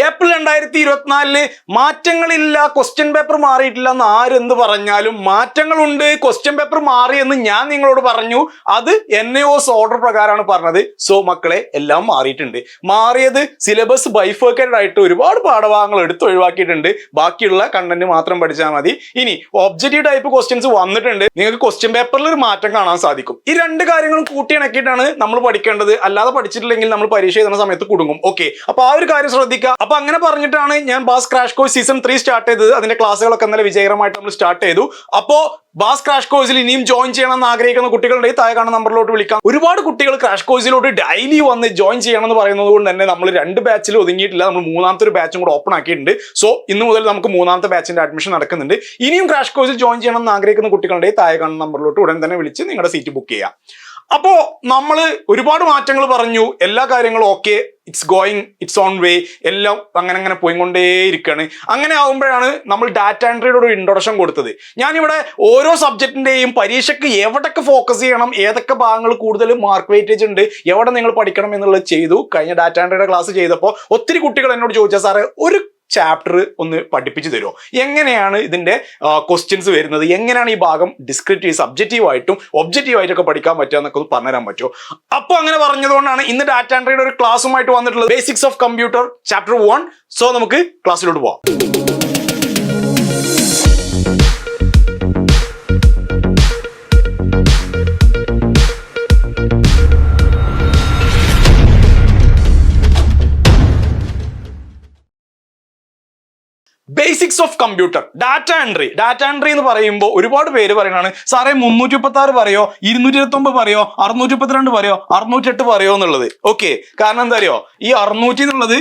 April രണ്ടായിരത്തി ഇരുപത്തിനാലിൽ മാറ്റങ്ങളില്ല question paper മാറിയിട്ടില്ല എന്ന് ആരെന്ത് പറഞ്ഞാലും മാറ്റങ്ങളുണ്ട് ക്വസ്റ്റ്യൻ പേപ്പർ മാറി എന്ന് ഞാൻ നിങ്ങളോട് പറഞ്ഞു. അത് എൻ എസ് ഓർഡർ പ്രകാരമാണ് പറഞ്ഞത്. സോ മക്കളെ എല്ലാം മാറിയിട്ടുണ്ട്. മാറിയത് സിലബസ് ബൈഫേക്കഡ് ആയിട്ട് ഒരുപാട് പാഠഭാഗങ്ങൾ എടുത്ത് ഒഴിവാക്കിയിട്ടുണ്ട്. ബാക്കിയുള്ള കണ്ടന്റ് മാത്രം പഠിച്ചാൽ മതി. ഇനി ഒബ്ജക്റ്റീവ് ടൈപ്പ് ക്വസ്റ്റ്യൻസ് വന്നിട്ടുണ്ട്. നിങ്ങൾക്ക് ക്വസ്റ്റ്യൻ പേപ്പറിൽ ഒരു മാറ്റം കാണാൻ സാധിക്കും. ഈ രണ്ട് കാര്യങ്ങളും കൂട്ടിയിണക്കിയിട്ടാണ് നമ്മൾ പഠിക്കേണ്ടത്. അല്ലാതെ പഠിച്ചിട്ടില്ലെങ്കിൽ നമ്മൾ പരീക്ഷ എഴുതുന്ന സമയത്ത് കുടുങ്ങും. ഓക്കെ അപ്പൊ ആ ഒരു കാര്യം ശ്രദ്ധിക്കുക അപ്പൊ അങ്ങനെ പറഞ്ഞിട്ടാണ് ഞാൻ bass crash course season three start ചെയ്തത്. അതിന്റെ ക്ലാസ്സുകളൊക്കെ നല്ല വിജയകരമായിട്ട് നമ്മൾ സ്റ്റാർട്ട് ചെയ്തു. അപ്പോ ബാസ് ക്രാഷ് കോഴ്സിൽ ഇനിയും ജോയിൻ ചെയ്യണമെന്ന് ആഗ്രഹിക്കുന്ന കുട്ടികളുണ്ടെങ്കിൽ താഴെ കാണുന്ന നമ്പറിലോട്ട് വിളിക്കാം. ഒരുപാട് കുട്ടികൾ ക്രാഷ് കോഴ്സിലോട്ട് ഡെയിലി വന്ന് ജോയിൻ ചെയ്യണം എന്ന് പറയുന്നത് കൊണ്ട് തന്നെ നമ്മൾ രണ്ട് ബാച്ചിൽ ഒതുങ്ങിയിട്ടില്ല. നമ്മൾ മൂന്നാമത്തെ ഒരു ബാച്ചും കൂടെ ഓപ്പൺ ആക്കിയിട്ടുണ്ട്. സോ ഇന്ന് മുതൽ നമുക്ക് മൂന്നാമത്തെ ബാച്ചിന്റെ അഡ്മിഷൻ നടക്കുന്നുണ്ട്. ഇനിയും ക്രാഷ് കോഴ്സിൽ ജോയിൻ ചെയ്യണം എന്ന് ആഗ്രഹിക്കുന്ന കുട്ടികളുണ്ടെങ്കിൽ താഴെ കാണുന്ന നമ്പറിലോട്ട് ഉടൻ തന്നെ വിളിച്ച് നിങ്ങളുടെ സീറ്റ് ബുക്ക് ചെയ്യാം. അപ്പോ നമ്മൾ ഒരുപാട് മാറ്റങ്ങൾ പറഞ്ഞു. എല്ലാ കാര്യങ്ങളും okay it's going it's on way എല്ലാം അങ്ങനെ അങ്ങനെ പോയിക്കൊണ്ടേയിരിക്കുകയാണ് അങ്ങനെ ആകുമ്പോഴാണ് നമ്മൾ ഡാറ്റ എൻട്രിയുടെ ഒരു ഇൻട്രൊഡക്ഷൻ കൊടുത്തത്. ഞാനിവിടെ ഓരോ സബ്ജക്റ്റിന്റെയും പരീക്ഷയ്ക്ക് എവിടൊക്കെ ഫോക്കസ് ചെയ്യണം ഏതൊക്കെ ഭാഗങ്ങൾ കൂടുതൽ മാർക്ക് വെയിറ്റേജ് ഉണ്ട് എവിടെ നിങ്ങൾ പഠിക്കണം എന്നുള്ളത് ചെയ്തു. കഴിഞ്ഞ ഡാറ്റ എൻട്രിയുടെ ക്ലാസ് ചെയ്തപ്പോൾ ഒത്തിരി കുട്ടികൾ എന്നോട് ചോദിച്ചാൽ സാറേ ഒരു ചാപ്റ്റർ ഒന്ന് പഠിപ്പിച്ചു തരുമോ എങ്ങനെയാണ് ഇതിന്റെ ക്വസ്റ്റ്യൻസ് വരുന്നത്? എങ്ങനെയാണ് ഈ ഭാഗം ഡിസ്ക്രിപ്റ്റീവ് സബ്ജക്റ്റീവ് ആയിട്ടും ഒബ്ജക്റ്റീവ് ആയിട്ടൊക്കെ പഠിക്കാൻ പറ്റുക എന്നൊക്കെ ഒന്ന് പറഞ്ഞുതരാൻ പറ്റുമോ അപ്പോൾ അങ്ങനെ പറഞ്ഞതുകൊണ്ടാണ് ഇന്ന് ഡാറ്റ എൻട്രിയുടെ ഒരു ക്ലാസ്സുമായിട്ട് വന്നിട്ടുള്ളത്. Basics of computer chapter one so നമുക്ക് ക്ലാസ്സിലോട്ട് പോവാം. Basics of computer data entry data entry എന്ന് പറയുമ്പോൾ ഒരുപാട് പേര് പറയുന്നതാണ് സാറേ മുന്നൂറ്റി മുപ്പത്തി ആറ് പറയോ? ഇരുന്നൂറ്റി ഇരുപത്തി ഒമ്പത് പറയോ? അറുന്നൂറ്റി മുപ്പത്തിരണ്ട് പറയോ? അറുന്നൂറ്റി എട്ട് പറയോ? എന്നുള്ളത്. ഓക്കെ കാരണം എന്താ അറിയോ? ഈ അറുന്നൂറ്റി എന്നുള്ളത്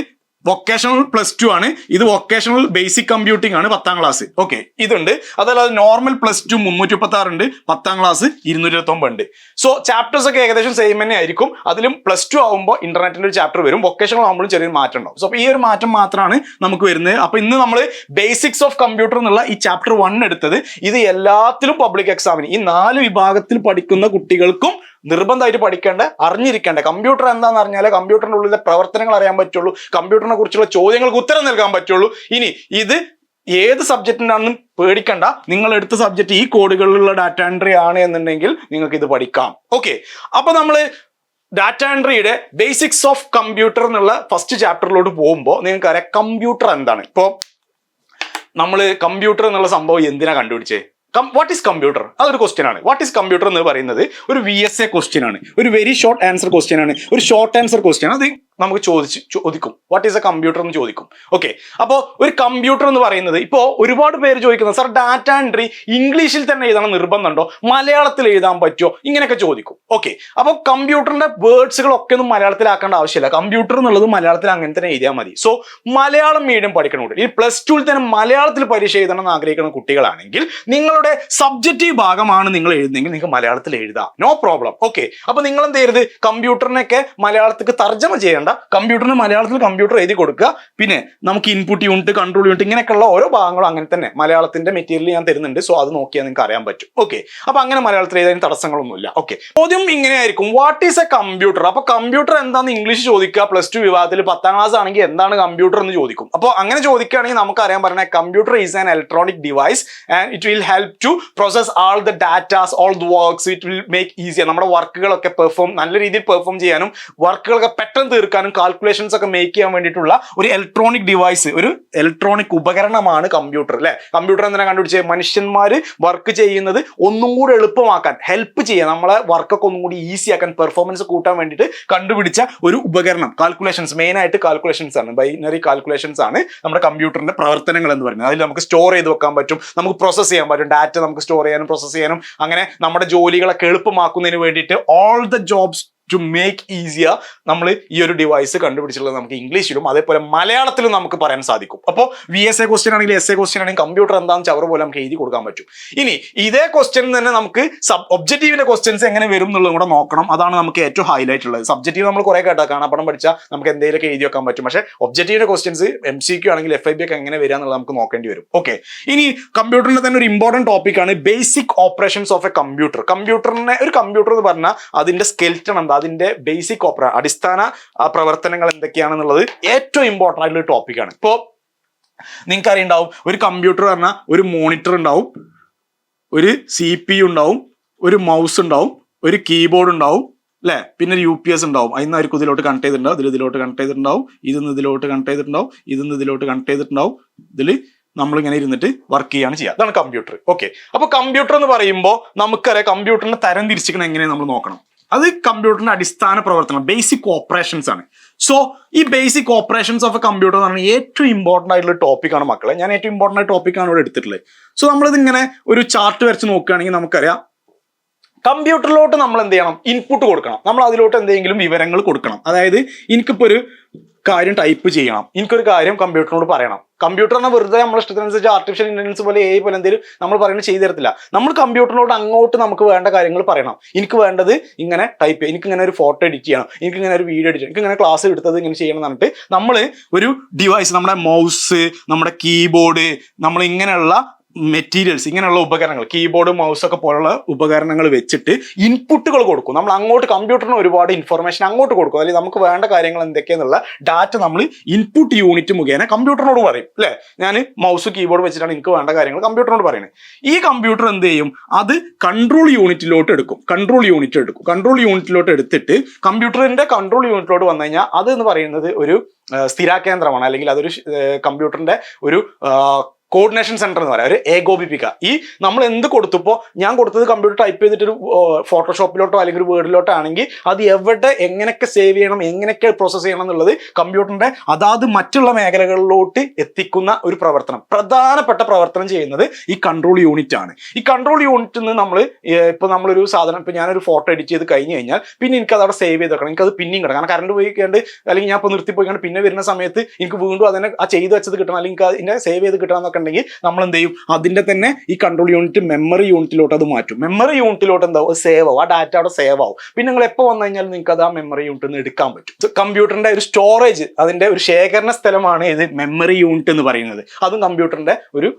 വൊക്കേഷണൽ പ്ലസ് ടു ആണ്. ഇത് വൊക്കേഷണൽ ബേസിക് കമ്പ്യൂട്ടിംഗ് ആണ് പത്താം ക്ലാസ് ഓക്കെ ഇതുണ്ട്. അതല്ലാതെ നോർമൽ പ്ലസ് ടു മുന്നൂറ്റി മുപ്പത്തി ആറ് ഉണ്ട് പത്താം ക്ലാസ് ഇരുന്നൂറ്റി ഉണ്ട് സോ ചാപ്റ്റേഴ്സ് ഒക്കെ ഏകദേശം സെയിം തന്നെ ആയിരിക്കും. അതിലും പ്ലസ് ടു ആകുമ്പോൾ ഇന്റർനെറ്റിന്റെ ഒരു ചാപ്റ്റർ വരും. വൊക്കേഷണൽ ആകുമ്പോഴും ചെറിയൊരു മാറ്റം ഉണ്ടാവും. സോ ഈ ഒരു മാറ്റം മാത്രമാണ് നമുക്ക് വരുന്നത്. അപ്പൊ ഇന്ന് നമ്മൾ ബേസിക്സ് ഓഫ് കമ്പ്യൂട്ടർ എന്നുള്ള ഈ ചാപ്റ്റർ വൺ എടുത്തത്. ഇത് എല്ലാത്തിലും പബ്ലിക് എക്സാമിന് ഈ നാല് വിഭാഗത്തിൽ പഠിക്കുന്ന കുട്ടികൾക്കും നിർബന്ധമായിട്ട് പഠിക്കേണ്ട അറിഞ്ഞിരിക്കേണ്ട. കമ്പ്യൂട്ടർ എന്താണെന്ന് അറിഞ്ഞാലേ കമ്പ്യൂട്ടറിന്റെ ഉള്ളിലെ പ്രവർത്തനങ്ങൾ അറിയാൻ പറ്റുള്ളൂ. കമ്പ്യൂട്ടറിനെ കുറിച്ചുള്ള ചോദ്യങ്ങൾക്ക് ഉത്തരം നൽകാൻ പറ്റുള്ളൂ. ഇനി ഇത് ഏത് സബ്ജക്റ്റിനാണെന്നും പേടിക്കണ്ട. നിങ്ങൾ എടുത്ത സബ്ജക്റ്റ് ഈ കോഡുകളിലുള്ള ഡാറ്റ എൻട്രി ആണ് എന്നുണ്ടെങ്കിൽ നിങ്ങൾക്ക് ഇത് പഠിക്കാം. ഓക്കെ അപ്പൊ നമ്മൾ ഡാറ്റ എൻട്രിയുടെ ബേസിക്സ് ഓഫ് കമ്പ്യൂട്ടർ എന്നുള്ള ഫസ്റ്റ് ചാപ്റ്ററിലോട്ട് പോകുമ്പോൾ നിങ്ങൾക്ക് അറിയാം കമ്പ്യൂട്ടർ എന്താണ്? ഇപ്പോൾ നമ്മൾ കമ്പ്യൂട്ടർ എന്നുള്ള സംഭവം എന്തിനാ കണ്ടുപിടിച്ചേ? വാട്ട് ഈസ് കമ്പ്യൂട്ടർ അതൊരു ക്വസ്റ്റ്യൻ ആണ്. വാട്ട് ഈസ് കമ്പ്യൂട്ടർ എന്ന് പറയുന്നത് ഒരു വി എസ് എ ക്വസ്റ്റ്യൻ ആണ്. ഒരു വെരി ഷോർട്ട് ആൻസർ ക്വസ്റ്റ്യൻ ആണ്. ഒരു ഷോർട്ട് ആൻസർ ക്വസ്റ്റ്യൻ അത് നമുക്ക് ചോദിച്ച് ചോദിക്കും. വാട്ട് ഈസ് എ കമ്പ്യൂട്ടർ എന്ന് ചോദിക്കും. ഓക്കെ അപ്പോൾ ഒരു കമ്പ്യൂട്ടർ എന്ന് പറയുന്നത് ഇപ്പോൾ ഒരുപാട് പേര് ചോദിക്കുന്നത് സാർ ഡാറ്റ എൻട്രി ഇംഗ്ലീഷിൽ തന്നെ എഴുതണം നിർബന്ധമുണ്ടോ മലയാളത്തിൽ എഴുതാൻ പറ്റുമോ ഇങ്ങനെയൊക്കെ ചോദിക്കും. ഓക്കെ അപ്പോൾ കമ്പ്യൂട്ടറിന്റെ വേർഡ്സുകളൊക്കെ ഒന്നും മലയാളത്തിലാക്കേണ്ട ആവശ്യമില്ല. കമ്പ്യൂട്ടർ എന്നുള്ളത് മലയാളത്തിൽ അങ്ങനെ തന്നെ എഴുതിയാൽ മതി. സോ മലയാളം മീഡിയം പഠിക്കണമുണ്ട് ഈ പ്ലസ് ടുവിൽ തന്നെ മലയാളത്തിൽ പരീക്ഷ എഴുതണം എന്ന് ആഗ്രഹിക്കുന്ന കുട്ടികളാണെങ്കിൽ നിങ്ങളുടെ സബ്ജക്റ്റീവ് ഭാഗമാണ് നിങ്ങൾ എഴുതുന്നെങ്കിൽ നിങ്ങൾക്ക് മലയാളത്തിൽ എഴുതാം. നോ പ്രോബ്ലം ഓക്കെ അപ്പോൾ നിങ്ങൾ എന്ത് ചെയ്യരുത്? കമ്പ്യൂട്ടറിനൊക്കെ മലയാളത്തിലേക്ക് തർജമ ചെയ്യേണ്ട. കമ്പ്യൂട്ടറിന് മലയാളത്തിൽ കമ്പ്യൂട്ടർ എഴുതി കൊടുക്കുക. പിന്നെ നമുക്ക് ഇൻപുട്ട് യൂണിറ്റ് കൺട്രോൾ യൂണിറ്റ് ഇങ്ങനെയൊക്കെയുള്ള ഓരോ ഭാഗങ്ങളും അങ്ങനെ തന്നെ മലയാളത്തിന്റെ മെറ്റീരിയൽ ഞാൻ തരുന്നുണ്ട്. സോ അത് നോക്കിയാൽ നിങ്ങൾക്ക് അറിയാൻ പറ്റും. ഓക്കെ അപ്പൊ അങ്ങനെ മലയാളത്തിൽ എഴുതാൻ തടസ്സങ്ങളൊന്നുമില്ല. ഓക്കെ ചോദ്യം ഇങ്ങനെയായിരിക്കും. വാട്ട് ഈസ് എ കമ്പ്യൂട്ടർ അപ്പൊ കമ്പ്യൂട്ടർ എന്താന്ന് ഇംഗ്ലീഷ് ചോദിക്കുക. പ്ലസ് ടു വിഭാഗത്തിൽ പത്താം ക്ലാസ് ആണെങ്കിൽ എന്താണ് കമ്പ്യൂട്ടർ എന്ന് ചോദിക്കും. അപ്പോൾ അങ്ങനെ ചോദിക്കുകയാണെങ്കിൽ നമുക്ക് അറിയാൻ പറഞ്ഞ computer is an electronic device and it will help to process all the datas all the works it will make easier നമ്മുടെ വർക്കുകളൊക്കെ പെർഫോം നല്ല രീതിയിൽ പെർഫോം ചെയ്യാനും വർക്കുകളൊക്കെ പെട്ടെന്ന് തീർക്കാനും കാൽക്കുലേഷൻസ് ഒക്കെ മേക്ക് ചെയ്യാൻ വേണ്ടിയിട്ടുള്ള ഒരു ഇലക്ട്രോണിക് ഡിവൈസ് ഒരു ഇലക്ട്രോണിക് ഉപകരണമാണ് കമ്പ്യൂട്ടർ അല്ലെ കമ്പ്യൂട്ടർ എന്തിനാ കണ്ടുപിടിച്ചത് മനുഷ്യന്മാർ വർക്ക് ചെയ്യുന്നത് ഒന്നും കൂടി എളുപ്പമാക്കാൻ ഹെൽപ്പ് ചെയ്യാൻ നമ്മളെ വർക്കൊക്കെ ഒന്നും കൂടി ഈസി ആക്കാൻ പെർഫോമൻസ് കൂട്ടാൻ വേണ്ടിയിട്ട് കണ്ടുപിടിച്ച ഒരു ഉപകരണം. കാൽക്കുലേഷൻസ് മെയിൻ ആയിട്ട് കാൽക്കുലേഷൻസ് ആണ്. ബൈനറി കാൽക്കുലേഷൻസ് ആണ് നമ്മുടെ കമ്പ്യൂട്ടറിന്റെ പ്രവർത്തനങ്ങൾ എന്ന് പറയുന്നത്. അതിൽ നമുക്ക് സ്റ്റോർ ചെയ്ത് വെക്കാൻ പറ്റും നമുക്ക് പ്രോസസ് ചെയ്യാൻ പറ്റും ഡാറ്റ നമുക്ക് സ്റ്റോർ ചെയ്യാനും പ്രോസസ് ചെയ്യാനും. അങ്ങനെ നമ്മുടെ ജോലികളൊക്കെ എളുപ്പമാക്കുന്നതിന് വേണ്ടിയിട്ട് all the jobs to make easier നമ്മൾ ഈ ഒരു ഡിവൈസ് കണ്ടുപിടിച്ചിട്ടുള്ളത് നമുക്ക് ഇംഗ്ലീഷിലും അതേപോലെ മലയാളത്തിലും നമുക്ക് പറയാൻ സാധിക്കും. അപ്പോൾ വി എസ് എ ക്വസ്റ്റ്യൻ ആണെങ്കിൽ എസ് എ ക്വസ്റ്റ്യൻ ആണെങ്കിൽ കമ്പ്യൂട്ടർ എന്താണെന്ന് ചവർ പോലെ നമുക്ക് എഴുതി കൊടുക്കാൻ പറ്റും. ഇനി ഇതേ ക്വസ്റ്റ്യൻ തന്നെ നമുക്ക് സബ് ഒബ്ജക്റ്റീവിന്റെ ക്വസ്റ്റ്യൻസ് എങ്ങനെ വരും എന്നുള്ളതും കൂടെ നോക്കണം. അതാണ് നമുക്ക് ഏറ്റവും ഹൈലൈറ്റ് ഉള്ളത്. സബ്ജക്റ്റീവ് നമ്മൾ കുറെ കേട്ടാ കാണാപ്പണം പഠിച്ചാൽ നമുക്ക് എന്തെങ്കിലുമൊക്കെ എഴുതി വെക്കാൻ പറ്റും. പക്ഷേ ഒബ്ജക്റ്റീവിന്റെ ക്വസ്റ്റ്യൻസ് എം സി ക്യു ആണെങ്കിൽ എഫ് ഐ ബി ഒക്കെ എങ്ങനെ വരിക എന്നുള്ളത് നമുക്ക് നോക്കേണ്ടി വരും. ഓക്കെ ഇനി കമ്പ്യൂട്ടറിന്റെ തന്നെ ഒരു ഇമ്പോർട്ടന്റ് ടോപ്പിക്കാണ് basic operations of a computer കമ്പ്യൂട്ടറിനെ ഒരു കമ്പ്യൂട്ടർ എന്ന് പറഞ്ഞാൽ അതിന്റെ സ്കെൽറ്റൺ എന്താ? അതിന്റെ ബേസിക് ഓപ്പറ അടിസ്ഥാന പ്രവർത്തനങ്ങൾ എന്തൊക്കെയാണെന്നുള്ളത് ഏറ്റവും ഇമ്പോർട്ടന്റ് ആയിട്ടുള്ള ടോപ്പിക്കാണ് ഇപ്പോ നിങ്ങൾക്ക് അറിയുണ്ടാവും ഒരു കമ്പ്യൂട്ടർ പറഞ്ഞാൽ ഒരു മോണിറ്റർ ഉണ്ടാവും ഒരു സി പി യു ഉണ്ടാവും ഒരു മൗസ് ഉണ്ടാവും ഒരു കീബോർഡ് ഉണ്ടാവും അല്ലെ? പിന്നെ ഒരു യു പി എസ് ഉണ്ടാവും. അതിനായിരിക്കും ഇതിലോട്ട് കണക്ട് ചെയ്തിട്ടുണ്ടാവും ഇതിൽ ഇതിലോട്ട് കണക്ട് ചെയ്തിട്ടുണ്ടാവും ഇതിന്ന് ഇതിലോട്ട് കണക്ട് ചെയ്തിട്ടുണ്ടാവും ഇതിന്ന് ഇതിലോട്ട് കണക്ട് ചെയ്തിട്ടുണ്ടാവും. ഇതിൽ നമ്മളിങ്ങനെ ഇരുന്നിട്ട് വർക്ക് ചെയ്യാണ് ചെയ്യുക. അതാണ് കമ്പ്യൂട്ടർ ഓക്കെ അപ്പൊ കമ്പ്യൂട്ടർ എന്ന് പറയുമ്പോൾ നമുക്കറിയാം കമ്പ്യൂട്ടറിനെ തരം തിരിച്ചിരിക്കണം എങ്ങനെയാണ് നമ്മൾ നോക്കണം. അത് കമ്പ്യൂട്ടറിന്റെ അടിസ്ഥാന പ്രവർത്തനം ബേസിക് ഓപ്പറേഷൻസ് ആണ്. സോ ഈ basic operations of a computer എന്ന് പറഞ്ഞാൽ ഏറ്റവും ഇമ്പോർട്ടന്റ് ആയിട്ടുള്ള ടോപ്പിക്കാണ് മക്കളെ. ഞാൻ ഏറ്റവും ഇമ്പോർട്ടന്റ് ആയ ടോപ്പിക്കാണ് ഇവിടെ എടുത്തിട്ടുള്ളത്. സോ നമ്മളിത് ഇങ്ങനെ ഒരു ചാർട്ട് വരച്ച് നോക്കുകയാണെങ്കിൽ നമുക്കറിയാം. കമ്പ്യൂട്ടറിലോട്ട് നമ്മൾ എന്ത് ചെയ്യണം ഇൻപുട്ട് കൊടുക്കണം. നമ്മൾ അതിലോട്ട് എന്തെങ്കിലും വിവരങ്ങൾ കൊടുക്കണം. അതായത് എനിക്കിപ്പോൾ ഒരു കാര്യം ടൈപ്പ് ചെയ്യണം. എനിക്കൊരു കാര്യം കമ്പ്യൂട്ടറിനോട് പറയണം. കമ്പ്യൂട്ടർ എന്നാൽ വെറുതെ നമ്മൾ ഇഷ്ടത്തിനനുസരിച്ച് ആർട്ടിഫിഷ്യൽ ഇന്റലിജൻസ് പോലെ എ പോലെ എന്തെങ്കിലും നമ്മൾ പറയുന്നത് ചെയ്തു തരത്തില്ല. നമ്മൾ കമ്പ്യൂട്ടറിനോട് അങ്ങോട്ട് നമുക്ക് വേണ്ട കാര്യങ്ങൾ പറയണം. എനിക്ക് വേണ്ടത് ഇങ്ങനെ ടൈപ്പ് എനിക്ക് ഇങ്ങനെ ഒരു ഫോട്ടോ എഡിറ്റ് ചെയ്യണം. എനിക്ക് ഇങ്ങനെ ഒരു വീഡിയോ എഡിറ്റ് ചെയ്യണം. എനിക്ക് ഇങ്ങനെ ക്ലാസ് എടുത്തത് ഇങ്ങനെ ചെയ്യണം എന്ന് പറഞ്ഞിട്ട് നമ്മൾ ഒരു ഡിവൈസ് നമ്മുടെ മൗസ് നമ്മുടെ കീബോർഡ് നമ്മൾ ഇങ്ങനെയുള്ള മെറ്റീരിയൽസ് ഇങ്ങനെയുള്ള ഉപകരണങ്ങൾ കീബോർഡ് മൗസ് ഒക്കെ പോലുള്ള ഉപകരണങ്ങൾ വെച്ചിട്ട് ഇൻപുട്ടുകൾ കൊടുക്കും. നമ്മൾ അങ്ങോട്ട് കമ്പ്യൂട്ടറിന് ഒരുപാട് ഇൻഫർമേഷൻ അങ്ങോട്ട് കൊടുക്കും. അല്ലെങ്കിൽ നമുക്ക് വേണ്ട കാര്യങ്ങൾ എന്തൊക്കെയെന്നുള്ള ഡാറ്റ നമ്മൾ ഇൻപുട്ട് യൂണിറ്റ് മുഖേന കമ്പ്യൂട്ടറിനോട് പറയും അല്ലേ? ഞാൻ മൗസ് കീബോർഡ് വെച്ചിട്ടാണ് എനിക്ക് വേണ്ട കാര്യങ്ങൾ കമ്പ്യൂട്ടറിനോട് പറയുന്നത് ഈ കമ്പ്യൂട്ടർ എന്ത് ചെയ്യും? അത് കൺട്രോൾ യൂണിറ്റിലോട്ട് എടുക്കും. കൺട്രോൾ യൂണിറ്റ് എടുക്കും. കൺട്രോൾ യൂണിറ്റിലോട്ട് എടുത്തിട്ട് കമ്പ്യൂട്ടറിന്റെ കൺട്രോൾ യൂണിറ്റിലോട്ട് വന്നു കഴിഞ്ഞാൽ അത് എന്ന് പറയുന്നത് ഒരു സ്ഥിരാകേന്ദ്രമാണ് അല്ലെങ്കിൽ അതൊരു കമ്പ്യൂട്ടറിന്റെ ഒരു കോർഡിനേഷൻ സെന്റർ എന്ന് പറയാം. ഒരു ഏകോപിപ്പിക്കുക. ഈ നമ്മൾ എന്ത് കൊടുത്തപ്പോൾ ഞാൻ കൊടുത്തത് കമ്പ്യൂട്ടർ ടൈപ്പ് ചെയ്തിട്ട് ഒരു ഫോട്ടോഷോപ്പിലോട്ടോ അല്ലെങ്കിൽ ഒരു വേർഡിലോട്ടോ ആണെങ്കിൽ അത് എവിടെ എങ്ങനെയൊക്കെ സേവ് ചെയ്യണം എങ്ങനെയൊക്കെ പ്രോസസ്സ് ചെയ്യണം എന്നുള്ളത് കമ്പ്യൂട്ടറിന്റെ അതാത് മറ്റുള്ള മേഖലകളിലോട്ട് എത്തിക്കുന്ന ഒരു പ്രവർത്തനം. പ്രധാനപ്പെട്ട പ്രവർത്തനം ചെയ്യുന്നത് ഈ കൺട്രോൾ യൂണിറ്റ് ആണ്. ഈ കൺട്രോൾ യൂണിറ്റിൽ നിന്ന് നമ്മൾ ഇപ്പൊ നമ്മളൊരു സാധനം ഇപ്പൊ ഞാനൊരു ഫോട്ടോ എഡിറ്റ് ചെയ്ത് കഴിഞ്ഞ് കഴിഞ്ഞാൽ പിന്നെ എനിക്ക് അത് അവിടെ സേവ് ചെയ്ത് വെക്കണം. എനിക്ക് അത് പിന്നെയും കിടക്കണം കാരണം കറണ്ട് പോയി അല്ലെങ്കിൽ ഞാൻ ഇപ്പോൾ നിർത്തി പോയി പിന്നെ വരുന്ന സമയത്ത് എനിക്ക് വീണ്ടും അതിനെ ആ ചെയ്ത് വെച്ചത് കിട്ടണം. അല്ലെങ്കിൽ അതിനെ സേവ് ചെയ്ത് കിട്ടണം എന്നൊക്കെ ഉണ്ടെങ്കിൽ നമ്മൾ എന്ത് ചെയ്യും അതിന്റെ തന്നെ ഈ കൺട്രോൾ യൂണിറ്റ് മെമ്മറി യൂണിറ്റിലോട്ട് അത് മാറ്റും. മെമ്മറി യൂണിറ്റിലോട്ട് എന്താവും? സേവ് ആവും. ആ ഡാറ്റ അവിടെ സേവ് ആവും. പിന്നെ നിങ്ങൾ എപ്പോൾ വന്നു കഴിഞ്ഞാൽ നിങ്ങൾക്ക് അത് ആ മെമ്മറി യൂണിറ്റിൽ നിന്ന് എടുക്കാൻ പറ്റും. കമ്പ്യൂട്ടറിന്റെ ഒരു സ്റ്റോറേജ് അതിന്റെ ഒരു ശേഖരണ സ്ഥലമാണ് ഇത് മെമ്മറി യൂണിറ്റ് എന്ന് പറയുന്നത്. അതും കമ്പ്യൂട്ടറിന്റെ ഒരു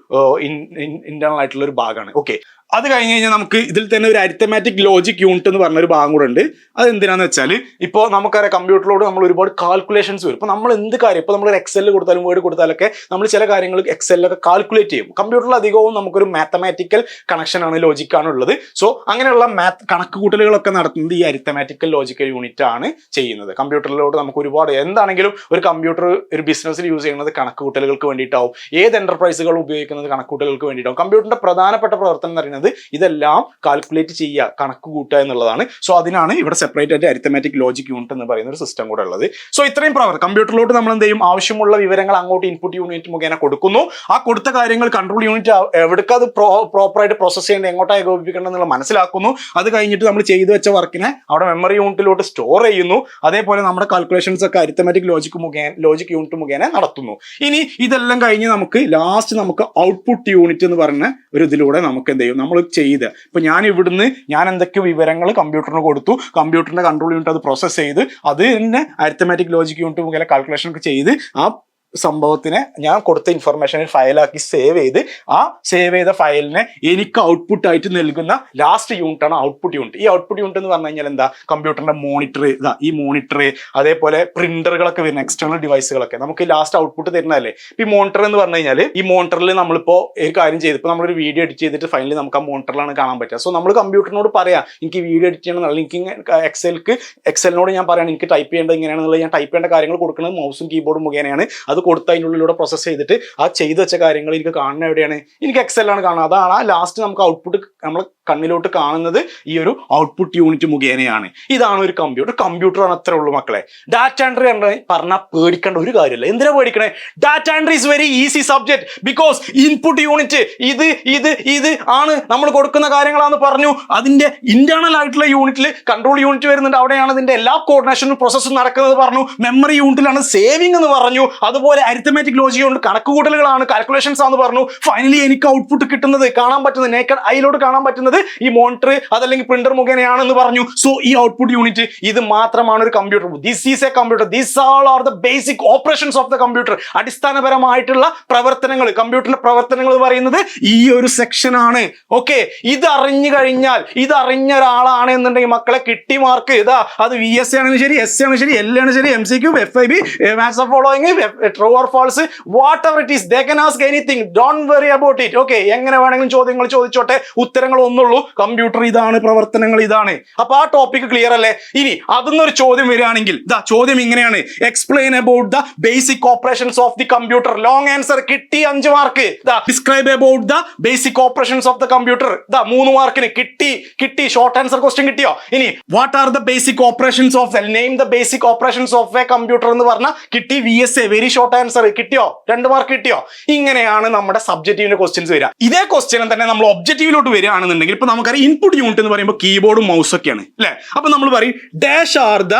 ഇന്റേണൽ ആയിട്ടുള്ള ഒരു ഭാഗമാണ്. ഓക്കെ അത് കഴിഞ്ഞ് കഴിഞ്ഞാൽ നമുക്ക് ഇതിൽ തന്നെ ഒരു അരിത്തമാറ്റിക് ലോജിക് യൂണിറ്റ് എന്ന് പറഞ്ഞൊരു ഭാഗം കൂടെ ഉണ്ട്. അത് എന്തിനാന്ന് വെച്ചാൽ ഇപ്പോൾ നമുക്കറിയാം കമ്പ്യൂട്ടറിലോട് നമ്മൾ ഒരുപാട് കാൽക്കുലേഷൻസ് വരും. ഇപ്പോൾ നമ്മൾ എന്ത് കാര്യം ഇപ്പോൾ നമ്മൾ ഒരു എക്സലിൽ കൊടുത്താലും വേർഡ് കൊടുത്താലൊക്കെ നമ്മൾ ചില കാര്യങ്ങൾ എക്സലിലൊക്കെ കാൽക്കുലേറ്റ് ചെയ്യും. കമ്പ്യൂട്ടറിൽ അധികവും നമുക്കൊരു മാത്തമാറ്റിക്കൽ കണക്ഷനാണ് ലോജിക്കാണ് ഉള്ളത്. സോ അങ്ങനെയുള്ള മാത് കണക്ക് കൂട്ടലുകളൊക്കെ നടത്തുന്നത് ഈ അരിത്തമാറ്റിക്കൽ ലോജിക്കൽ യൂണിറ്റ് ആണ് ചെയ്യുന്നത്. കമ്പ്യൂട്ടറിലോട്ട് നമുക്ക് ഒരുപാട് എന്താണെങ്കിലും ഒരു കമ്പ്യൂട്ടർ ഒരു ബിസിനസ്സിൽ യൂസ് ചെയ്യുന്നത് കണക്ക് കൂട്ടലുകൾക്ക് വേണ്ടിയിട്ടാവും. ഏത് എന്റർപ്രൈസുകൾ ഉപയോഗിക്കുന്നത് കണക്ക് കൂട്ടലുകൾക്ക് വേണ്ടിയിട്ടാവും കമ്പ്യൂട്ടറിന്റെ പ്രധാനപ്പെട്ട പ്രവർത്തനം എന്ന് പറയുന്നത് ഇതെല്ലാം കാൽക്കുലേറ്റ് ചെയ്യുക കണക്ക് കൂട്ടുക എന്നുള്ളതാണ്. സോ അതിനാണ് ഇവിടെ സെപ്പറേറ്റ് ആയിട്ട് അരിത്തമാറ്റിക് ലോജിക് യൂണിറ്റ് എന്ന് പറയുന്ന ഒരു സിസ്റ്റം കൂടെ ഉള്ളത്. സോ ഇത്രയും പ്രവർ കമ്പ്യൂട്ടറിലോട്ട് നമ്മൾ എന്ത് ചെയ്യും? ആവശ്യമുള്ള വിവരങ്ങൾ അങ്ങോട്ട് ഇൻപുട്ട് യൂണിറ്റ് മുഖേന കൊടുക്കുന്നു. ആ കൊടുത്ത കാര്യങ്ങൾ കൺട്രോൾ യൂണിറ്റ് എവിടേക്ക് അത് പ്രോപ്പറായിട്ട് പ്രോസസ് ചെയ്യേണ്ടത് എങ്ങോട്ടാണ് ഏകോപിപ്പിക്കേണ്ടത് എന്നുള്ള മനസ്സിലാക്കുന്നു. അത് കഴിഞ്ഞിട്ട് നമ്മൾ ചെയ്തു വെച്ച വർക്കിനെ അവിടെ മെമ്മറി യൂണിറ്റിലോട്ട് സ്റ്റോർ ചെയ്യുന്നു. അതേപോലെ നമ്മുടെ കാൽക്കുലേഷൻസ് ഒക്കെ അരിത്തമാറ്റിക് ലോജിക് മുഖേന ലോജിക് യൂണിറ്റ് മുഖേന നടത്തുന്നു. ഇനി ഇതെല്ലാം കഴിഞ്ഞ് നമുക്ക് ലാസ്റ്റ് നമുക്ക് ഔട്ട്പുട്ട് യൂണിറ്റ് എന്ന് പറഞ്ഞ ഒരു ഇതിലൂടെ നമുക്ക് എന്ത് ചെയ്യും? നമ്മൾ ചെയ്ത്. ഇപ്പൊ ഞാൻ ഇവിടുന്ന് ഞാൻ എന്തൊക്കെ വിവരങ്ങൾ കമ്പ്യൂട്ടറിന് കൊടുത്തു കമ്പ്യൂട്ടറിന്റെ കൺട്രോൾ യൂണിറ്റ് അത് പ്രോസസ്സ് ചെയ്ത് അത് തന്നെ അരിത്തമാറ്റിക് ലോജിക് യൂണിറ്റ് മുഖേന കാൽക്കുലേഷൻ ഒക്കെ ചെയ്ത് ആ സംഭവത്തിനെ ഞാൻ കൊടുത്ത ഇൻഫർമേഷൻ ഫയലാക്കി സേവ് ചെയ്ത് ആ സേവ് ചെയ്ത ഫയലിനെ എനിക്ക് ഔട്ട്പുട്ട് ആയിട്ട് നൽകുന്ന ലാസ്റ്റ് യൂണിറ്റ് ആണ് ഔട്ട്പുട്ട് യൂണിറ്റ് ഈ ഔട്ട്പുട്ട് യൂണിറ്റ് എന്ന് പറഞ്ഞു കഴിഞ്ഞാൽ എന്താ? കമ്പ്യൂട്ടറിന്റെ മോണിറ്റർ ഇതാ ഈ മോണിറ്റർ അതേപോലെ പ്രിന്ററുകളൊക്കെ വരുന്ന എക്സ്റ്റേണൽ ഡിവൈസുകളൊക്കെ നമുക്ക് ലാസ്റ്റ് ഔട്ട്പുട്ട് തരുന്നതല്ലേ? ഈ മോണിറ്റർ എന്ന് പറഞ്ഞു കഴിഞ്ഞാൽ ഈ മോണിറ്ററിൽ നമ്മളിപ്പോ ഒരു കാര്യം ചെയ്തപ്പോൾ നമ്മളൊരു വീഡിയോ എഡിറ്റ് ചെയ്തിട്ട് ഫൈനലി നമുക്ക് ആ മോണിറ്ററിലാണ് കാണാൻ പറ്റുക. സോ നമ്മൾ കമ്പ്യൂട്ടറിനോട് പറയാം എനിക്ക് വീഡിയോ എഡിറ്റ് ചെയ്യണം എനിക്ക് എക്സൽക്ക് എക്സലിനോട് ഞാൻ പറയണം എനിക്ക് ടൈപ്പ് ചെയ്യേണ്ടത് ഇങ്ങനെയാണെന്നുള്ളത് ഞാൻ ടൈപ്പ് ചെയ്യേണ്ട കാര്യങ്ങൾ കൊടുക്കുന്നത് മൗസും കീബോർഡും മുഖേനയാണ്. അത് കൊടുത്ത് അതിനുള്ളിലൂടെ പ്രോസസ്സ് ചെയ്തിട്ട് ആ ചെയ്തു വെച്ച കാര്യങ്ങൾ എനിക്ക് കാണുന്നത് എവിടെയാണ്? എനിക്ക് എക്സലാണ് കാണുന്നത്. അതാണ് ആ ലാസ്റ്റ് നമുക്ക് ഔട്ട്പുട്ട് നമ്മൾ കണ്ണിലോട്ട് കാണുന്നത് ഈ ഒരു ഔട്ട്പുട്ട് യൂണിറ്റ് മുഖേനയാണ്. ഇതാണ് ഒരു കമ്പ്യൂട്ടർ ആണ് അത്രേ ഉള്ളൂ മക്കളെ. ഡാറ്റ എൻട്രി എന്ന് പറഞ്ഞാൽ പേടിക്കേണ്ട ഒരു കാര്യമില്ല. എന്തിനാ പേടിക്കണേ? Data entry is very easy subject because input unit ഇത് ഇത് ഇത് ആണ് നമ്മൾ കൊടുക്കുന്ന കാര്യങ്ങളാന്ന് പറഞ്ഞു. അതിന്റെ ഇന്റേണൽ ആയിട്ടുള്ള യൂണിറ്റിൽ കൺട്രോൾ യൂണിറ്റ് വരുന്നുണ്ട്. അവിടെയാണ് ഇതിന്റെ എല്ലാ കോർഡിനേഷനും പ്രോസസ്സും നടക്കുന്നത് പറഞ്ഞു. മെമ്മറി യൂണിറ്റിലാണ് സേവിംഗ് എന്ന് പറഞ്ഞു. അതുപോലെ അരിത്തമാറ്റിക് ലോജിക് കൊണ്ട് കണക്കുകൂട്ടലുകളാണ് കാൽക്കുലേഷൻസ് ആണെന്ന് പറഞ്ഞു. ഫൈനലി എനിക്ക് ഔട്ട്പുട്ട് കിട്ടുന്നത് കാണാൻ പറ്റുന്നത് നേക്കഡ് ഐയിലോട്ട് കാണാൻ പറ്റുന്നത് ഈ മോണിറ്റർ അതല്ലെങ്കിൽ പ്രിന്റർ മുഖേനയാണെന്ന് പറഞ്ഞു. സോ ഈ ഔട്ട്പുട്ട് യൂണിറ്റ് ഇത് മാത്രമാണ് ഒരു computer this is a computer this all are the basic operations of the computer അടിസ്ഥാനപരമായിട്ടുള്ള പ്രവർത്തനങ്ങൾ കമ്പ്യൂട്ടറിന്റെ പ്രവർത്തനങ്ങൾ എന്ന് പറയുന്നത് ഈ ഒരു സെക്ഷൻ ആണ്. ഓക്കെ ഇത് അറിഞ്ഞു കഴിഞ്ഞാൽ ഇത് അറിഞ്ഞ ഒരാളാണ് എന്നുണ്ടെങ്കിൽ മക്കളെ കിട്ടി മാർക്ക് ഇതാ അത് വി എസ് ആണെങ്കിലും ശരി എസ് ആണെങ്കിലും ശരി എൽ ആണ് ശരി M C Q F I B maths of following true or false whatever it is they can ask anything don't worry about it okay എങ്ങനെ വേണമെങ്കിലും ചോദ്യങ്ങൾ ചോദിച്ചോട്ടെ. ഉത്തരങ്ങൾ ഒന്നുള്ളൂ. കമ്പ്യൂട്ടർ ഇതാണ് പ്രവർത്തനങ്ങൾ ഇതാണ്. അപ്പൊ ആ ടോപ്പിക് ക്ലിയർ അല്ലേ? ഇനി അതൊന്നൊരു ചോദ്യം വരികയാണെങ്കിൽ ദാ ചോദ്യം ഇങ്ങനെയാണ്. Explain about the basic operations of the computer long answer കിട്ടി അഞ്ച് മാർക്ക് ദാ describe about the basic operations of the computer ദാ മൂന്ന് മാർക്കിന് കിട്ടി കിട്ടി. ഷോർട്ട് ആൻസർ ക്വസ്റ്റ്യൻ കിട്ടിയോ? ഇനി what are the basic operations of name the basic operations of a computer എന്ന് പറഞ്ഞാൽ കിട്ടി V S A very short answer കിട്ടിയോ? രണ്ട് മാർക്ക് കിട്ടിയോ? ഇങ്ങനെയാണ് നമ്മുടെ സബ്ജക്റ്റീവിന്റെ ക്വസ്റ്റ്യൻസ് വരിക. ഇതേ ക്വസ്റ്റ്യൻ തന്നെ നമ്മൾ ഒബ്ജക്റ്റീവിലോട്ട് വരികയാണെന്നുണ്ടെങ്കിൽ ഇപ്പൊ നമുക്കറിയാം ഇൻപുട്ട് യൂണിറ്റ് എന്ന് പറയുമ്പോൾ കീബോർഡും മൗസ് ഒക്കെയാണ് അല്ലെ? അപ്പൊ നമ്മൾ പറയും dash are the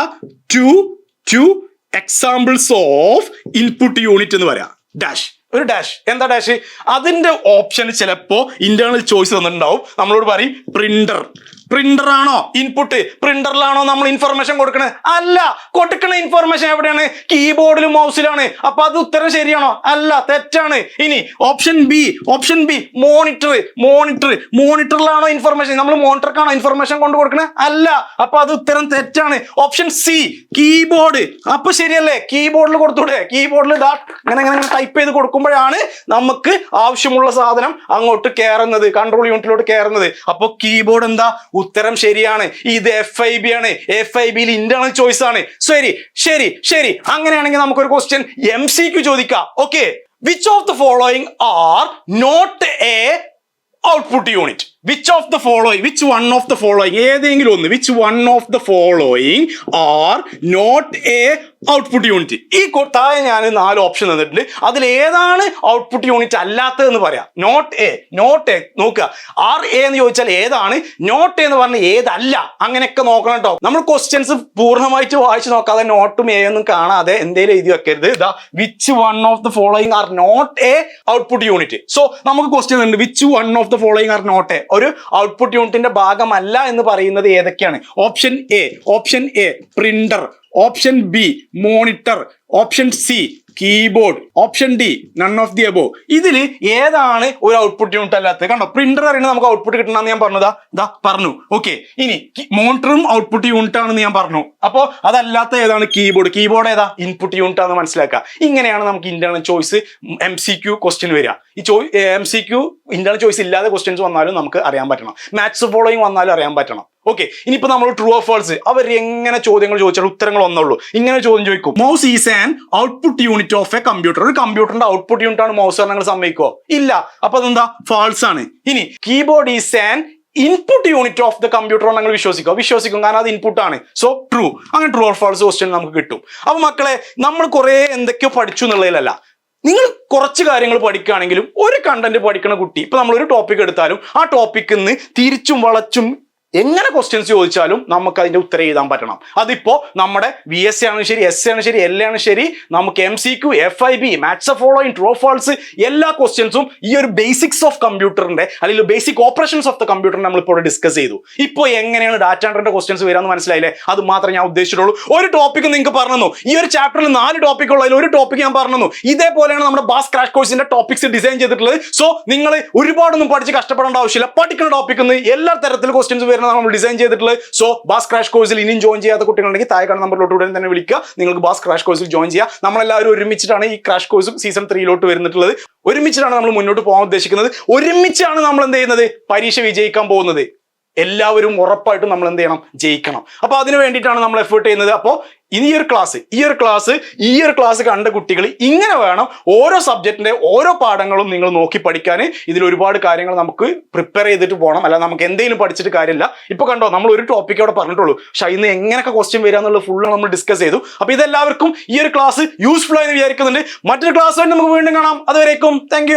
two two examples of input unit എന്ന് പറയാം. ഡാഷ് ഒരു ഡാഷ് എന്താ ഡാഷ് അതിന്റെ ഓപ്ഷൻ ചിലപ്പോ ഇന്റേണൽ ചോയ്സ് തന്നിട്ടുണ്ടാവും. നമ്മളോട് പറയും പ്രിന്റർ പ്രിന്റർ ആണോ? ഇൻപുട്ട് പ്രിന്ററിലാണോ നമ്മൾ ഇൻഫർമേഷൻ കൊടുക്കണത് അല്ല. കൊടുക്കുന്ന ഇൻഫർമേഷൻ എവിടെയാണ്? കീബോർഡിലും മൗസിലാണ് അപ്പൊ അത് ഉത്തരം ശരിയാണോ? അല്ല. തെറ്റാണ്. ഇനി option B option B monitor monitor മോണിറ്ററിലാണോ information നമ്മൾ മോണിറ്റർക്കാണോ ഇൻഫർമേഷൻ കൊണ്ട് കൊടുക്കണത് അല്ല. അപ്പൊ അത് ഉത്തരം തെറ്റാണ്. ഓപ്ഷൻ സി കീബോർഡ് അപ്പൊ ശരിയല്ലേ? കീബോർഡിൽ കൊടുത്തൂടെ? കീബോർഡിൽ ഇതാ ഇങ്ങനെ ഇങ്ങനെ ടൈപ്പ് ചെയ്ത് കൊടുക്കുമ്പോഴാണ് നമുക്ക് ആവശ്യമുള്ള സാധനം അങ്ങോട്ട് കയറുന്നത്. കൺട്രോൾ യൂണിറ്റിലോട്ട് കയറുന്നത്. അപ്പൊ കീബോർഡ് എന്താ? ഉത്തരം ശരിയാണ്. ഇത് എഫ് ഐ ബി ആണ്. എഫ് ഐ ബിയിൽ ഇന്റേണൽ ചോയ്സ് ആണ്. ശരി ശരി ശരി. അങ്ങനെയാണെങ്കിൽ നമുക്കൊരു ക്വസ്റ്റ്യൻ എം സി ക്യു ചോദിക്കാം. Okay which of the following are not a output unit which of the following which one of the following ഏതെങ്കിലും ഒന്ന് which one of the following are not a output unit ഈ താഴെ ഞാൻ നാല് option തന്നിട്ടുണ്ട്. അതിൽ ഏതാണ് ഔട്ട്പുട്ട് യൂണിറ്റ് അല്ലാത്തതെന്ന് പറയാം. നോട്ട് എ നോട്ട് എ നോക്കുക. ആർ എ എന്ന് ചോദിച്ചാൽ ഏതാണ്? നോട്ട് എന്ന് പറഞ്ഞാൽ ഏതല്ല. അങ്ങനെയൊക്കെ നോക്കണം കേട്ടോ നമ്മൾ ക്വസ്റ്റ്യൻസ് പൂർണമായിട്ട് വായിച്ച് നോക്കാതെ നോട്ടും എ ഒന്നും കാണാതെ എന്തെങ്കിലും എഴുതി വെക്കരുത്. ഇതാ which one of the following are not a output unit so നമുക്ക് ക്വസ്റ്റ്യൻ ഉണ്ട്. Which one of the following are not a ഒരു ഔട്ട്പുട്ട് യൂണിറ്റിന്റെ ഭാഗമല്ല എന്ന് പറയുന്നത് ഏതൊക്കെയാണ്? Option A option A printer option B monitor option C keyboard option D none of the above ഇതിൽ ഏതാണ് ഒരു ഔട്ട്പുട്ട് യൂണിറ്റ് അല്ലാത്തത്? കണ്ടോ? പ്രിന്റർ അറിയണത് നമുക്ക് ഔട്ട്പുട്ട് കിട്ടണമെന്ന് ഞാൻ പറഞ്ഞതാ. ഇതാ പറഞ്ഞു. ഓക്കെ ഇനി മോണിറ്ററും ഔട്ട്പുട്ട് യൂണിറ്റ് ആണെന്ന് ഞാൻ പറഞ്ഞു. അപ്പോൾ അതല്ലാത്ത ഏതാണ് കീബോർഡ് കീബോർഡ് ഏതാ? ഇൻപുട്ട് യൂണിറ്റ് ആണെന്ന് മനസ്സിലാക്കുക. ഇങ്ങനെയാണ് നമുക്ക് internal choice M C Q question വരിക. ഈ choice M C Q internal choice ഇല്ലാതെ ക്വസ്റ്റ്യൻസ് വന്നാലും നമുക്ക് അറിയാൻ പറ്റണം. മാത്സ് ഫോളോയിങ് വന്നാലും അറിയാൻ പറ്റണം. ഓക്കെ ഇനിയിപ്പോ നമ്മൾ ട്രൂ ഓഫ് ഫോൾസ് അവർ എങ്ങനെ ചോദ്യങ്ങൾ ചോദിച്ചാൽ ഉത്തരങ്ങൾ ഒന്നുള്ളൂ ഇങ്ങനെ ചോദ്യം ചോദിക്കും. Mouse is an output unit of a computer ഒരു കമ്പ്യൂട്ടറിന്റെ ഔട്ട്പുട്ട് യൂണിറ്റ് ആണ് മൗസ് നിങ്ങൾ സമ്മതിക്കോ? ഇല്ല. അപ്പൊ അതെന്താ? ഫാൾസ് ആണ്. ഇനി keyboard is an input unit of the computer നിങ്ങൾ വിശ്വസിക്കുക വിശ്വസിക്കും. കാരണം അത് ഇൻപുട്ട് ആണ്. സോ ട്രൂ അങ്ങനെ ട്രൂ ഓർ ഫാൾസ് ക്വസ്റ്റ്യൻ നമുക്ക് കിട്ടും. അപ്പൊ മക്കളെ നമ്മൾ കുറെ എന്തൊക്കെയോ പഠിച്ചു എന്നുള്ളതിലല്ല. നിങ്ങൾ കുറച്ച് കാര്യങ്ങൾ പഠിക്കുകയാണെങ്കിലും ഒരു കണ്ടന്റ് പഠിക്കുന്ന കുട്ടി ഇപ്പൊ നമ്മൾ ഒരു ടോപ്പിക് എടുത്താലും ആ ടോപ്പിക്കിൽ നിന്ന് തിരിച്ചും വളച്ചും എങ്ങനെ ക്വസ്റ്റ്യൻസ് ചോദിച്ചാലും നമുക്ക് അതിന്റെ ഉത്തരം എഴുതാൻ പറ്റണം. അതിപ്പോൾ നമ്മുടെ വി എസ് സി ആണ് ശരി എസ് സി ആണ് ശരി എൽ ആണ് ശരി നമുക്ക് M C Q F I B maths following true false എല്ലാ ക്വസ്റ്റ്യൻസും ഈ ഒരു ബേസിക്സ് ഓഫ് കമ്പ്യൂട്ടറിന്റെ അല്ലെങ്കിൽ basic operations of the computer നമ്മളിപ്പോൾ ഡിസ്കസ് ചെയ്തു. ഇപ്പോൾ എങ്ങനെയാണ് ഡാറ്റ എൻട്രിന്റെ ക്വസ്റ്റ്യൻസ് വരാമെന്ന് മനസ്സിലായില്ലേ? അത് മാത്രമേ ഞാൻ ഉദ്ദേശിച്ചിട്ടുള്ളൂ. ഒരു ടോപ്പിക് നിങ്ങൾക്ക് പറഞ്ഞു ഈ ഒരു ചാപ്റ്ററിൽ നാല് ടോപ്പിക് ഉള്ളതിൽ ഒരു ടോപ്പിക് ഞാൻ പറഞ്ഞു ഇതേപോലെയാണ് നമ്മുടെ ബാസ് ക്രാഷ് കോഴ്സിന്റെ ടോപ്പിക്സ് ഡിസൈൻ ചെയ്തിട്ടുള്ളത്. സോ നിങ്ങൾ ഒരുപാടൊന്നും പഠിച്ച് കഷ്ടപ്പെടേണ്ട ആവശ്യമില്ല. പഠിക്കുന്ന ടോപ്പിക് എല്ലാ തരത്തിലും ക്വസ്റ്റ്യൻസ് വരുന്ന നമ്മൾ ഡിസൈൻ ചെയ്തിട്ടുള്ളത്. സോ ബാസ് ക്രാഷ് കോഴ്സിൽ ഇനിയും ജോയിൻ ചെയ്യാത്ത കുട്ടികളുണ്ടെങ്കിൽ താഴെ കാണുന്ന നമ്പറിലോട്ട് ഉടനെ തന്നെ വിളിക്കുക. നിങ്ങൾക്ക് ബാസ് ക്രാഷ് കോഴ്സിൽ ജോയിൻ ചെയ്യാം. നമ്മളെല്ലാവരും ഒരുമിച്ചിട്ടാണ് ഈ ക്രാഷ് കോഴ്സും സീസൺ ത്രീയിലോട്ട് വരുന്നിട്ടുള്ളത്. ഒരുമിച്ചിട്ടാണ് നമ്മൾ മുന്നോട്ട് പോകാൻ ഉദ്ദേശിക്കുന്നത്. ഒരുമിച്ചാണ് നമ്മൾ എന്ത് ചെയ്യുന്നത്? പരീക്ഷ വിജയിക്കാൻ പോകുന്നത്. എല്ലാവരും ഉറപ്പായിട്ടും നമ്മൾ എന്ത് ചെയ്യണം? ജയിക്കണം. അപ്പോൾ അതിനു വേണ്ടിയിട്ടാണ് നമ്മൾ എഫേർട്ട് ചെയ്യുന്നത്. അപ്പോൾ ഇനി ഒരു ക്ലാസ് ഈ ഒരു ക്ലാസ് ഈ ഒരു ക്ലാസ് കണ്ട കുട്ടികൾ ഇങ്ങനെ വേണം ഓരോ സബ്ജക്റ്റിന്റെ ഓരോ പാഠങ്ങളും നിങ്ങൾ നോക്കി പഠിക്കാൻ. ഇതിൽ ഒരുപാട് കാര്യങ്ങൾ നമുക്ക് പ്രിപ്പയർ ചെയ്തിട്ട് പോകണം അല്ല നമുക്ക് എന്തെങ്കിലും പഠിച്ചിട്ട് കാര്യമില്ല. ഇപ്പൊ കണ്ടോ നമ്മൾ ഒരു ടോപ്പിക് അവിടെ പറഞ്ഞിട്ടുള്ളൂ. പക്ഷെ ഇന്ന് എങ്ങനെയൊക്കെ ക്വസ്റ്റ്യൻ വരിക എന്നുള്ളത് ഫുള്ള് നമ്മൾ ഡിസ്കസ് ചെയ്തു. അപ്പൊ ഇതെല്ലാവർക്കും ഈ ഒരു ക്ലാസ് യൂസ്ഫുൾ ആയി വിചാരിക്കുന്നുണ്ട്. മറ്റൊരു ക്ലാസ് വേണ്ടി നമുക്ക് വീണ്ടും കാണാം. അതുവരേക്കും താങ്ക്